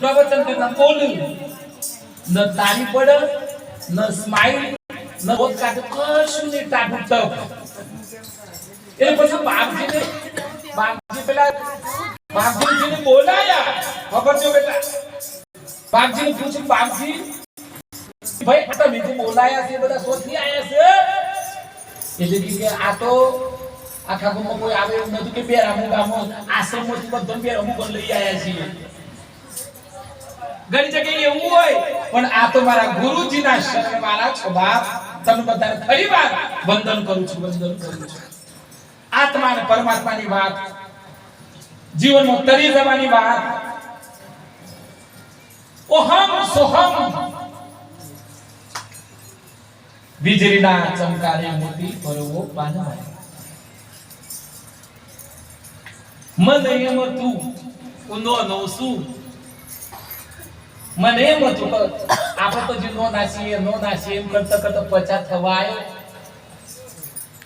પ્રવચન કરતા બોલું ન તારી પડે ન સ્માઈલ ન બોધ કાઢે કશું નહીં ટાટું ટપ એ પછી બાપજીને બાપજી પેલા બાપજીને બોલાયા. ખબર છે બેટા? બાપજીને પૂછ્યું, બાપજી, ભાઈ તમે જે બોલાયા છે બધા શોધી આયા છે? એટલે કે આ તો આખા ગામમાં કોઈ આવે એવું નથી કે બે રામુ ગામો આશ્રમમાંથી બધો બે રામુ લઈ આવ્યા છીએ. ઘણી જગ્યાએ એવું હોય, પણ આ તો મારા ગુરુજીના શરણ મારા છો બાપ તમે બધા ફરી વાર વંદન કરું છું, વંદન કરું છું. આત્મા અને પરમાત્માની વાત, જીવનમાં તરી જવાની વાત. ઓહમ સોહમ. વીજળીના ચમકારે મોતી પરવો પાનવાય મને એમ તું ઉનો નવસું. મને એમ હતું કે આપણે તો જે નો નાસીએ નો નાસીએ એમ કરતા કરતા પચાસ થવાય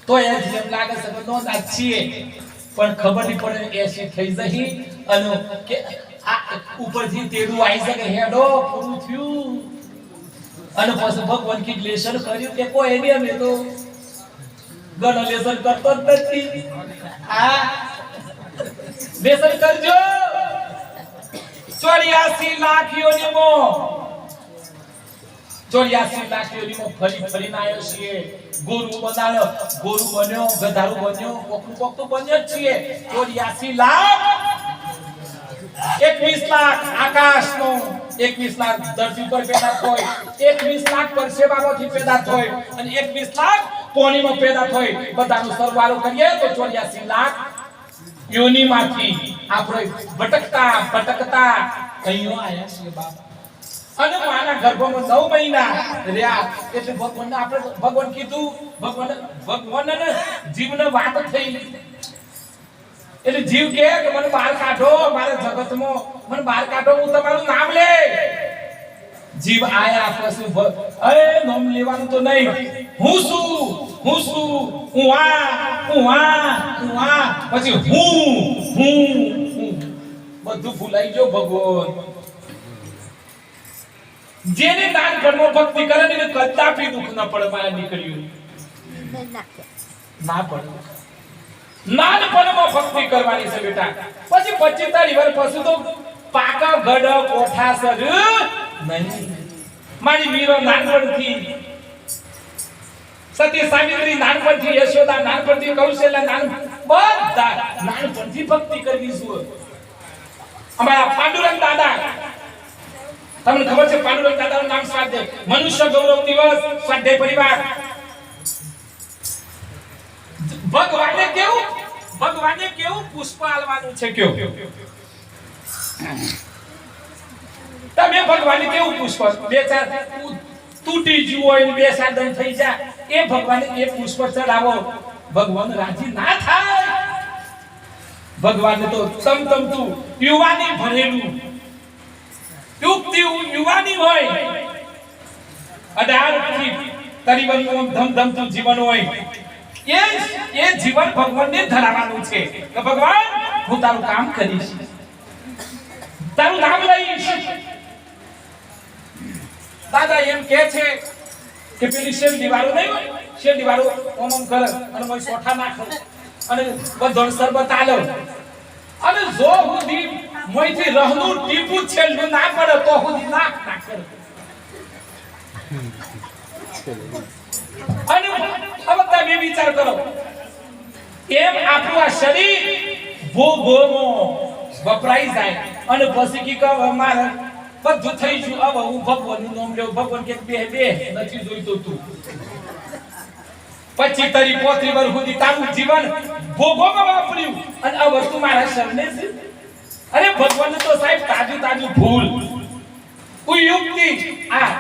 તો એ જ એમ લાગે છે કે નો નાચીએ પણ ખબર નહીં પડે એસી થઈ જહી અને કે ઉપરથી તેડું આવી શકે હેડો, પૂરું થયું. અને પછી ભગવાન કી લેસન કર્યું કે કોઈ નહીં, અમે તો ગણો લેસન કરતો જ નથી. આ લેસન કરજો. ચોર્યાસી લાખ યોનિમો ચોર્યાસી લાખ યોનિમો ફરી ફરીને આવ્યો છીએ. ગુરુ બનાવ્યો. ગુરુ બન્યો, ગધારું બન્યો કોકનું કોકનું બન્યો જ છીએ. ચોર્યાસી લાખ. એકવીસ લાખ આકાશનો. એકવીસ લાખ ધરતી પર પેદા થાય એકવીસ લાખ પરસેવામાંથી પેદા થાય અને એકવીસ લાખ પોણીમાં પેદા થાય બધાનો સરવાળો કરીએ તો ચોર્યાસી લાખ યોનીમાંથી આપણે ભટકતા ભટકતા કઈઓ આયા છે બાપા. અને માના ગર્ભમાં નવ મહિના રહ્યા. એટલે ભગવાનને આપણે ભગવાન કીધું, ભગવાન, ભગવાનને જીવને વાત થઈ. એટલે જીવ કે મને બહાર કાઢો, મારા જગતમાં. મને બહાર કાઢો, હું તમારું નામ લે. જીવ આયા પછી અરે, નામ લેવાનું તો નહીં. હું શું? હું શું? આ હું આ પછી હું હું બધું ભૂલાઈ ગયો ભગવાન જેને નાનપણમાં ભક્તિ કરે ને કદાપી દુઃખ ન પડે, મારા નીકળ્યું. ના પડે. નાનપણમાં ભક્તિ કરવાની છે બેટા. પછી પચીસ તારી વર્ષ પછી તો પાકા ગઢ કોઠા સર નહીં. મારી વીરો નાનપણથી સતી સાવિત્રી નાનપણથી યશોદા, નાનપણથી કૌશલ્યા, નાન બધા નાનપણથી ભક્તિ કરવી છું અમારા પાંડુરંગ દાદા. તમને ખબર છે પાંડુરંગ દાદાનું નામ સ્વાધ્યાય. મનુષ્ય ગૌરવ દિવસ, સ્વાધ્યાય પરિવાર. ભગવાને કેવું? ભગવાને કેવું પુષ્પ આલવાનું છે કયો? તમે ભગવાને કેવું પુષ્પ? બે ચાર તૂટી ગયું હોય બે સાધન થઈ જાય. એ ભગવાન એ પુષ્પ ચડાવો ભગવાન રાજી ના થાય. ભગવાન તો તમતમતું યુવાની ભરેલું. યુક્તિ યુવાની હોય. અઢારથી તરીબંધનું ધમધમતું જીવન હોય. એ એ જીવન ભગવાનને ધરાવવાનું છે. કે ભગવાન, હું તારું કામ કરીશ. તારું નામ લઈશ. દાદા એમ કે છે કે પેલી શેર દિવાળો નહીં હોય? શેર દિવાળો ઓમ કરે અને મોય સોઠા નાખો. અને બધણ સરબત આલો. અને જો સુધી મોયથી રહનું ટીપું છેલ્લું ના પડે, તો સુધી નાખ ના અને હવે તમે વિચાર કરો. એમ આપણું આ શરીર ભોગોમો વપરાઈ જાય. અને પછી કી કહો મારે બધું થઈ ગયું, આવા, હું ભગવાનનું નામ લેવું ભગવાન કે બે બે, નથી જોઈતો તું. પછી તારી પોતરી વર સુધી તારું જીવન ભોગોમાં વાપર્યું. અને આ વસ્તુ મારા શરણે અરે ભગવાન તો સાહેબ તાજું તાજું ભૂલ. કોઈ યુક્તિ? આ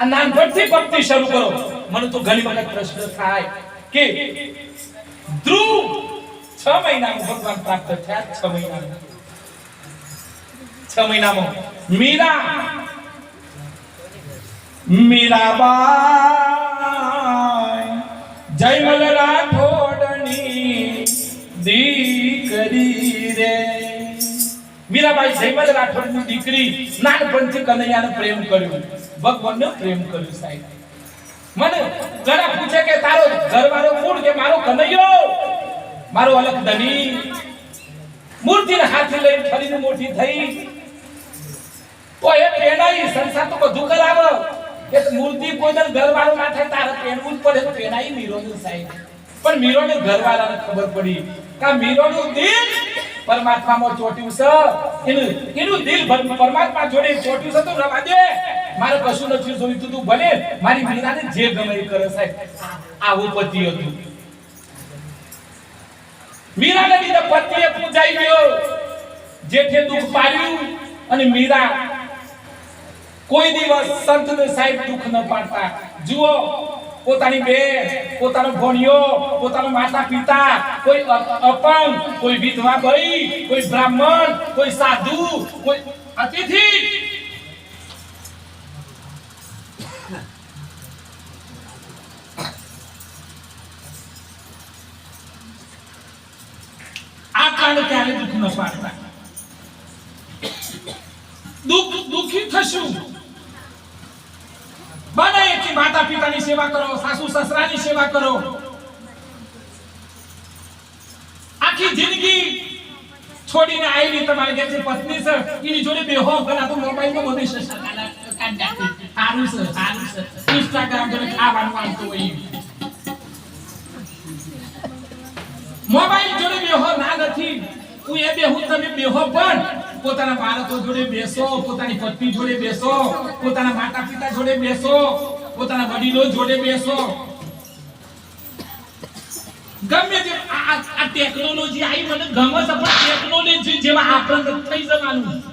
આ નાનપણથી ભક્તિ શરૂ કરો. મને તો ઘણી વખત પ્રશ્ન થાય કે ધ્રુવ, છ મહિનાનું ભગવાન પ્રાપ્ત થયા, છ મહિનામાં. છ મહિનામાં મીરા. મીરાબાઈ જયમલ રાઠોડની દીકરી રે. મીરાબાઈ જયમલ રાઠોડની દીકરી, નાનપણથી કનૈયાને પ્રેમ કર્યો. ભગવાનને પ્રેમ કર્યો સાહેબ. મને ઘણા પૂછે કે તારો ઘરવાળો કોણ કે મારો કનૈયો? મારો અલગ ધની મૂર્તિને હાથે લઈને ફરીને મોટી થઈ. બધું કરાવો એ મૂર્તિ કોઈ દર ઘરવાળો ના થાય, તારે પહેરવું જ પડે. પેનાઈ મીરોનું સાહેબ. પણ મીરોને ઘરવાળાને ખબર પડી કે મીરોનું દિલ પરમાત્મામાં ચોટ્યું છે. એનું એનું દિલ પરમાત્મા જોડે ચોટ્યું છે તો રવા દે. મારે કશું નથી જોઈતું તું ભલે મારી મીરાને જે ગમે કરે સાહેબ. આવું પતિ હતું. મીરાને લીધે પતિએ પૂજાઈ ગયો. જેઠે દુઃખ પાડ્યું અને મીરા કોઈ દિવસ સંતને સાહેબ દુઃખ ન પાડતા. જુઓ, પોતાની બેન, પોતાનો ભણિયો, પોતાના માતા પિતા, કોઈ અપંગ, કોઈ વિધવા ભાઈ કોઈ બ્રાહ્મણ, કોઈ સાધુ, કોઈ અતિથિ. આ કારણે ક્યારે દુઃખ ન પાડતા? દુઃખ, દુઃખી થશું બને એટલી માતા પિતાની સેવા કરો, સાસુ સસરાની સેવા કરો. આખી જિંદગી છોડીને આવેલી તમારી છે પત્ની છે, એની જોડે બેહો ઘણા તો મોબાઈલમાં બધી છે સારું છે સારું છે. ઇન્સ્ટાગ્રામ જોડે ખાવાનું આવતું હોય મોબાઈલ જોડે બેહો, ના નથી. હું એ બેહું, તમે બેહો પણ પોતાના બાળકો જોડે બેસો, પોતાની પત્ની જોડે બેસો, પોતાના માતા પિતા જોડે બેસો. પોતાના વડીલો જોડે બેસો. ગમે તે આ ટેકનોલોજી આવી, મને ગમે છે, પણ ટેકનોલોજી જેવા આપણે થઈ જવાનું.